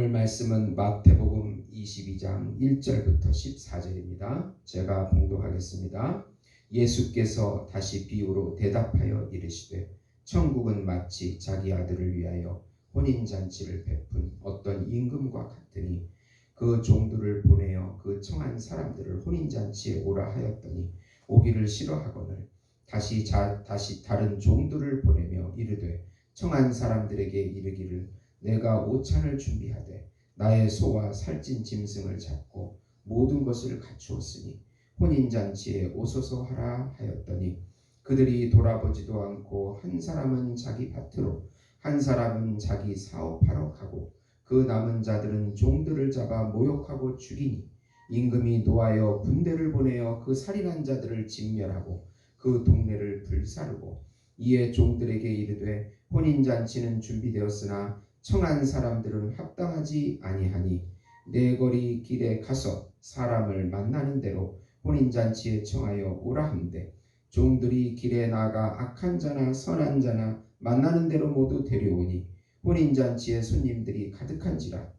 오늘 말씀은 마태복음 22장 1절부터 14절입니다. 제가 봉독하겠습니다. 예수께서 다시 비유로 대답하여 이르시되 천국은 마치 자기 아들을 위하여 혼인 잔치를 베푼 어떤 임금과 같으니 그 종들을 보내어 그 청한 사람들을 혼인 잔치에 오라 하였더니 오기를 싫어하거늘 다시 자, 다시 다른 종들을 보내며 이르되 청한 사람들에게 이르기를 내가 오찬을 준비하되 나의 소와 살찐 짐승을 잡고 모든 것을 갖추었으니 혼인 잔치에 오소서 하라 하였더니 그들이 돌아보지도 않고 한 사람은 자기 밭으로 한 사람은 자기 사업하러 가고 그 남은 자들은 종들을 잡아 모욕하고 죽이니 임금이 노하여 군대를 보내어 그 살인한 자들을 진멸하고 그 동네를 불사르고 이에 종들에게 이르되 혼인 잔치는 준비되었으나 청한 사람들은 합당하지 아니하니 내 거리 길에 가서 사람을 만나는 대로 혼인 잔치에 청하여 오라 함되 종들이 길에 나가 악한 자나 선한 자나 만나는 대로 모두 데려오니 혼인 잔치에 손님들이 가득한지라.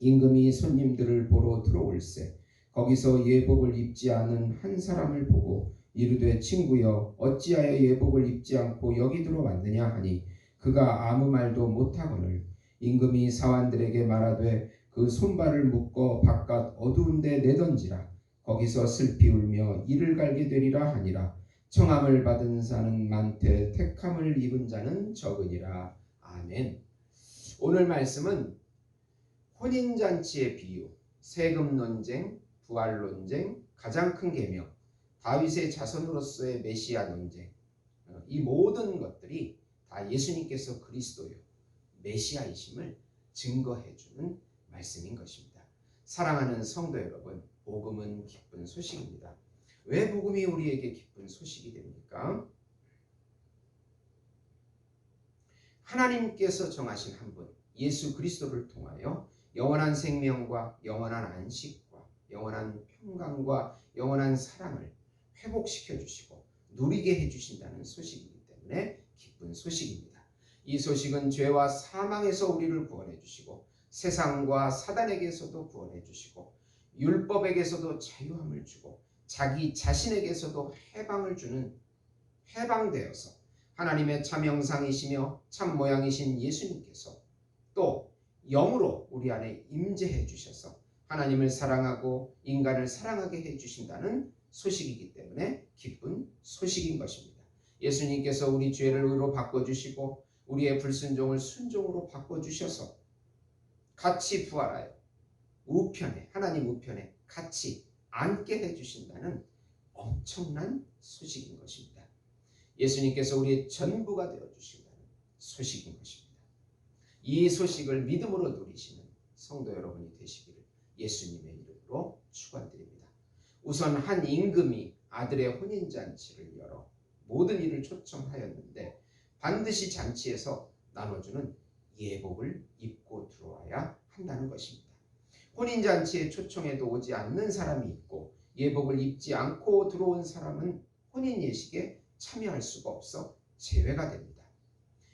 임금이 손님들을 보러 들어올세. 거기서 예복을 입지 않은 한 사람을 보고 이르되 친구여 어찌하여 예복을 입지 않고 여기 들어왔느냐 하니 그가 아무 말도 못하거늘 임금이 사환들에게 말하되 그 손발을 묶어 바깥 어두운 데 내던지라. 거기서 슬피 울며 이를 갈게 되리라 하니라. 청함을 받은 자는 많되 택함을 입은 자는 적으니라. 아멘. 오늘 말씀은 혼인 잔치의 비유 세금 논쟁 부활 논쟁 가장 큰 계명 다윗의 자손으로서의 메시아 논쟁 어, 이 모든 것들이 다 예수님께서 그리스도요 메시아이심을 증거해 주는 말씀인 것입니다. 사랑하는 성도 여러분, 복음은 기쁜 소식입니다. 왜 복음이 우리에게 기쁜 소식이 됩니까? 하나님께서 정하신 한 분, 예수 그리스도를 통하여 영원한 생명과 영원한 안식과 영원한 평강과 영원한 사랑을 회복시켜 주시고 누리게 해 주신다는 소식이기 때문에 기쁜 소식입니다. 이 소식은 죄와 사망에서 우리를 구원해 주시고 세상과 사단에게서도 구원해 주시고 율법에게서도 자유함을 주고 자기 자신에게서도 해방을 주는 해방되어서 하나님의 참 형상이시며 참 모양이신 예수님께서 또 영으로 우리 안에 임재해 주셔서 하나님을 사랑하고 인간을 사랑하게 해 주신다는 소식이기 때문에 기쁜 소식인 것입니다. 예수님께서 우리 죄를 의로 바꿔 주시고 우리의 불순종을 순종으로 바꿔 주셔서 같이 부활하여 우편에 하나님 우편에 같이 앉게 해 주신다는 엄청난 소식인 것입니다. 예수님께서 우리의 전부가 되어 주신다는 소식인 것입니다. 이 소식을 믿음으로 누리시는 성도 여러분이 되시기를 예수님의 이름으로 축원드립니다. 우선 한 임금이 아들의 혼인 잔치를 열어 모든 일을 초청하였는데 반드시 잔치에서 나눠주는 예복을 입고 들어와야 한다는 것입니다. 혼인 잔치에 초청해도 오지 않는 사람이 있고 예복을 입지 않고 들어온 사람은 혼인 예식에 참여할 수가 없어 제외가 됩니다.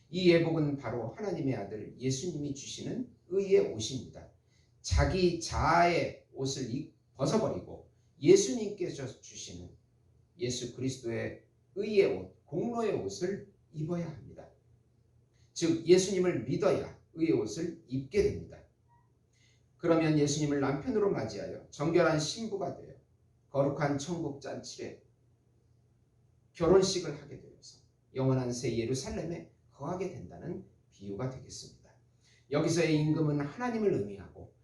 이 예복은 바로 하나님의 아들 예수님이 주시는 의의 옷입니다. 자기 자아의 옷을 벗어버리고 예수님께서 주시는 예수 그리스도의 의의 옷, 공로의 옷을 입어야 합니다. 즉 예수님을 믿어야 의의 옷을 입게 됩니다. 그러면 예수님을 남편으로 맞이하여 정결한 신부가 되어 거룩한 천국 잔치에 결혼식을 하게 되어서 영원한 새 예루살렘에 거하게 된다는 비유가 되겠습니다. 여기서의 임금은 하나님을 의미하고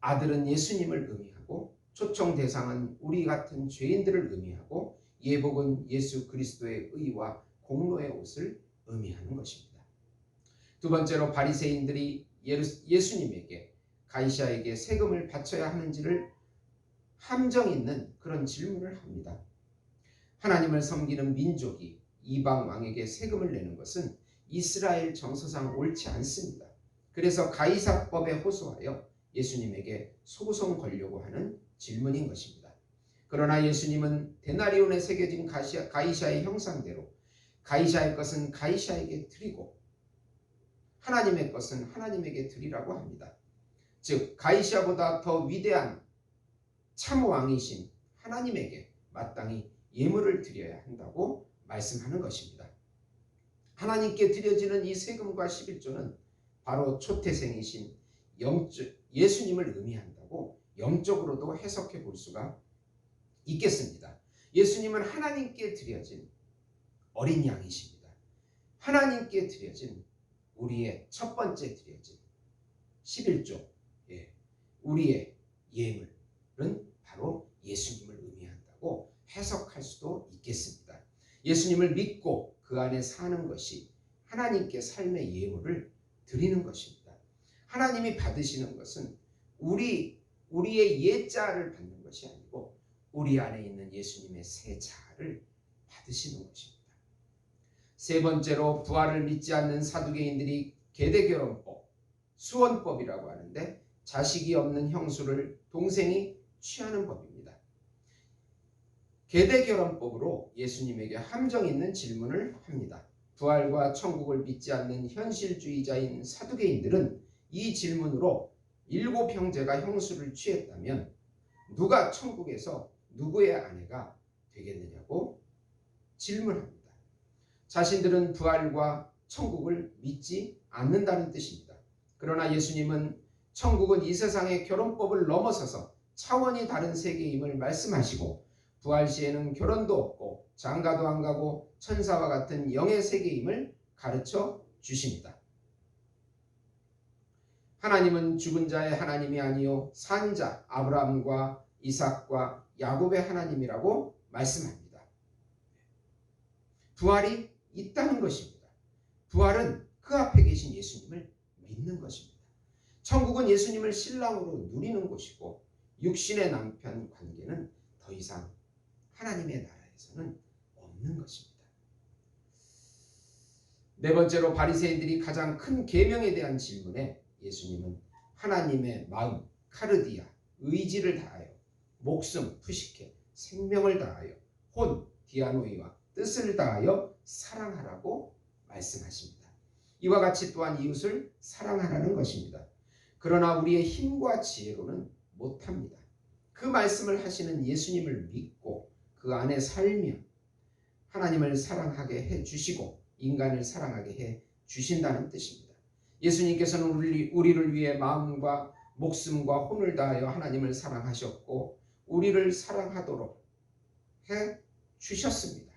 아들은 예수님을 의미하고 초청 대상은 우리 같은 죄인들을 의미하고 예복은 예수 그리스도의 의와 공로의 옷을 의미하는 것입니다. 두 번째로 바리새인들이 예수님에게 가이샤에게 세금을 바쳐야 하는지를 함정 있는 그런 질문을 합니다. 하나님을 섬기는 민족이 이방 왕에게 세금을 내는 것은 이스라엘 정서상 옳지 않습니다. 그래서 가이사법에 호소하여 예수님에게 소송 걸려고 하는 질문인 것입니다. 그러나 예수님은 데나리온에 새겨진 가이샤의 형상대로 가이샤의 것은 가이샤에게 드리고 하나님의 것은 하나님에게 드리라고 합니다. 즉 가이시아보다 더 위대한 참 왕이신 하나님에게 마땅히 예물을 드려야 한다고 말씀하는 것입니다. 하나님께 드려지는 이 세금과 11조는 바로 초태생이신 영적 예수님을 의미한다고 영적으로도 해석해 볼 수가 있겠습니다. 예수님은 하나님께 드려진 어린 양이십니다. 하나님께 드려진 우리의 첫 번째 드려진 11조 예, 우리의 예물은 바로 예수님을 의미한다고 해석할 수도 있겠습니다. 예수님을 믿고 그 안에 사는 것이 하나님께 삶의 예물을 드리는 것입니다. 하나님이 받으시는 것은 우리 우리의 옛자를 받는 것이 아니고 우리 안에 있는 예수님의 새 자를 받으시는 것입니다. 세 번째로 부활을 믿지 않는 사두개인들이 계대결혼법, 수원법이라고 하는데 자식이 없는 형수를 동생이 취하는 법입니다. 계대결혼법으로 예수님에게 함정 있는 질문을 합니다. 부활과 천국을 믿지 않는 현실주의자인 사두개인들은 이 질문으로 일곱 형제가 형수를 취했다면 누가 천국에서 누구의 아내가 되겠느냐고 질문합니다. 자신들은 부활과 천국을 믿지 않는다는 뜻입니다. 그러나 예수님은 천국은 이 세상의 결혼법을 넘어서서 차원이 다른 세계임을 말씀하시고 부활 시에는 결혼도 없고 장가도 안 가고 천사와 같은 영의 세계임을 가르쳐 주십니다. 하나님은 죽은 자의 하나님이 아니요 산자 아브라함과 이삭과 야곱의 하나님이라고 말씀합니다. 부활이 있다는 것입니다. 부활은 그 앞에 계신 예수님을 믿는 것입니다. 천국은 예수님을 신랑으로 누리는 곳이고 육신의 남편 관계는 더 이상 하나님의 나라에서는 없는 것입니다. 네 번째로 바리새인들이 가장 큰 계명에 대한 질문에 예수님은 하나님의 마음 카르디아 의지를 다하여 목숨 푸시케 생명을 다하여 혼 디아노이와 뜻을 다하여 사랑하라고 말씀하십니다. 이와 같이 또한 이웃을 사랑하라는 것입니다. 그러나 우리의 힘과 지혜로는 못합니다. 그 말씀을 하시는 예수님을 믿고 그 안에 살면 하나님을 사랑하게 해 주시고 인간을 사랑하게 해 주신다는 뜻입니다. 예수님께서는 우리, 우리를 위해 마음과 목숨과 혼을 다하여 하나님을 사랑하셨고 우리를 사랑하도록 해 주셨습니다.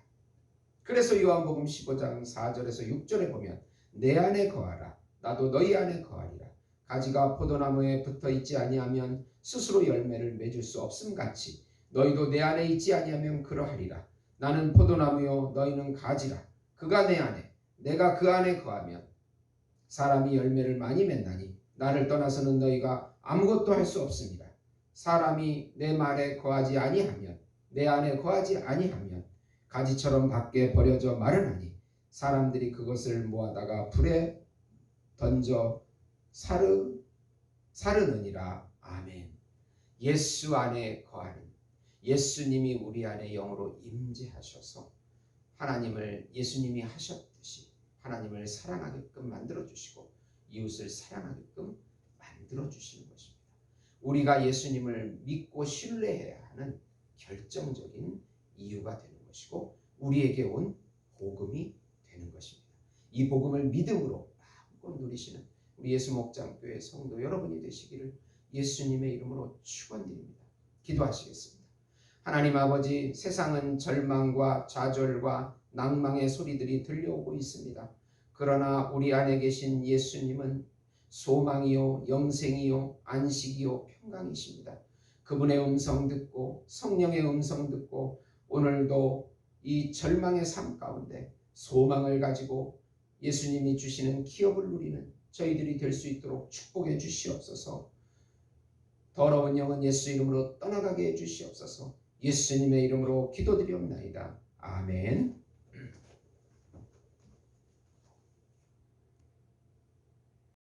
그래서 요한복음 15장 4절에서 6절에 보면 내 안에 거하라 나도 너희 안에 거하리라. 가지가 포도나무에 붙어 있지 아니하면 스스로 열매를 맺을 수 없음 같이 너희도 내 안에 있지 아니하면 그러하리라. 나는 포도나무요 너희는 가지라. 그가 내 안에 내가 그 안에 거하면 사람이 열매를 많이 맺나니 나를 떠나서는 너희가 아무것도 할 수 없습니다 사람이 내 말에 거하지 아니하면 내 안에 거하지 아니하면 가지처럼 밖에 버려져 마르나니 사람들이 그것을 모아다가 불에 던져 사르 사르느니라 아멘. 예수 안에 거하는 예수님이 우리 안에 영으로 임재하셔서 하나님을 예수님이 하셨듯이 하나님을 사랑하게끔 만들어 주시고 이웃을 사랑하게끔 만들어 주시는 것입니다. 우리가 예수님을 믿고 신뢰해야 하는 결정적인 이유가 되는 것이고 우리에게 온 복음이 되는 것입니다. 이 복음을 믿음으로 마음껏 누리시는 우리 예수 목장교회 성도 여러분이 되시기를 예수님의 이름으로 축원드립니다. 기도하시겠습니다. 하나님 아버지 세상은 절망과 좌절과 낭망의 소리들이 들려오고 있습니다. 그러나 우리 안에 계신 예수님은 소망이요 영생이요 안식이요 평강이십니다. 그분의 음성 듣고 성령의 음성 듣고 오늘도 이 절망의 삶 가운데 소망을 가지고 예수님이 주시는 기업을 누리는 저희들이 될 수 있도록 축복해 주시옵소서. 더러운 영은 예수 이름으로 떠나가게 해 주시옵소서. 예수님의 이름으로 기도드리옵나이다. 아멘.